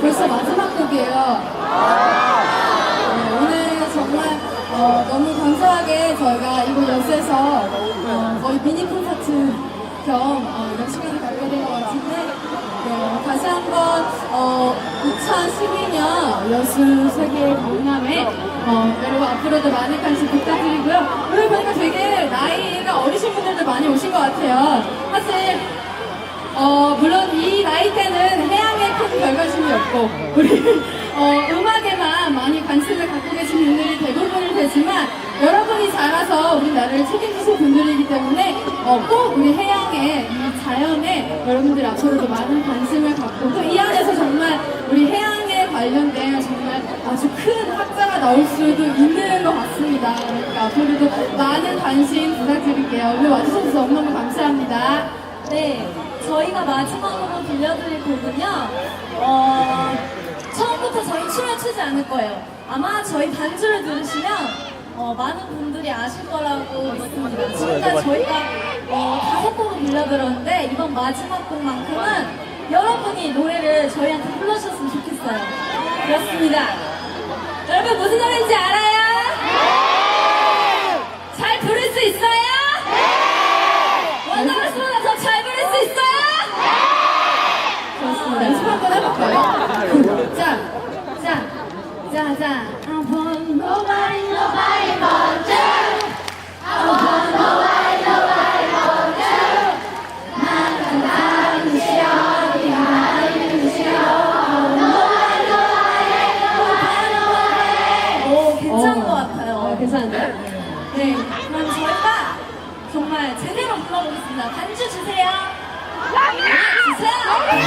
벌써 마지막 곡이에요. 네, 오늘 정말 어, 너무 감사하게 저희가 이곳 여수에서 어, 거의 미니 콘서트 겸 어, 이런 시간을 갖게 된 것 같은데 네, 다시 한번 어, 2012년 여수 세계 박람회 어, 여러분 앞으로도 많은 관심 부탁드리고요. 오늘 보니까 되게 나이가 어리신 분들도 많이 오신 것 같아요. 사실 어, 물론 이 나이 때는 큰 별관심이 없고, 우리, 어, 음악에만 많이 관심을 갖고 계신 분들이 대부분이 되지만, 여러분이 자라서 우리나라를 책임지신 분들이기 때문에, 어, 꼭 우리 해양에, 이 자연에 여러분들이 앞으로도 많은 관심을 갖고, 또 이 안에서 정말 우리 해양에 관련된 정말 아주 큰 학자가 나올 수도 있는 것 같습니다. 그러니까 앞으로도 많은 관심 부탁드릴게요. 오늘 와주셔서 너무너무 감사합니다. 네, 저희가 마지막으로 들려드릴 곡은요, 어, 처음부터 저희 춤을 추지 않을 거예요. 아마 저희 반주를 들으시면, 어, 많은 분들이 아실 거라고 믿습니다. 지금까지 저희가, 어, 다섯 곡을 들려드렸는데, 이번 마지막 곡만큼은 여러분이 노래를 저희한테 불러주셨으면 좋겠어요. 그렇습니다. 여러분 무슨 노래인지 알아요? 괜찮은데? 네, 그럼 저희가 정말 제대로 불러보겠습니다. 반주 주세요. 주세요.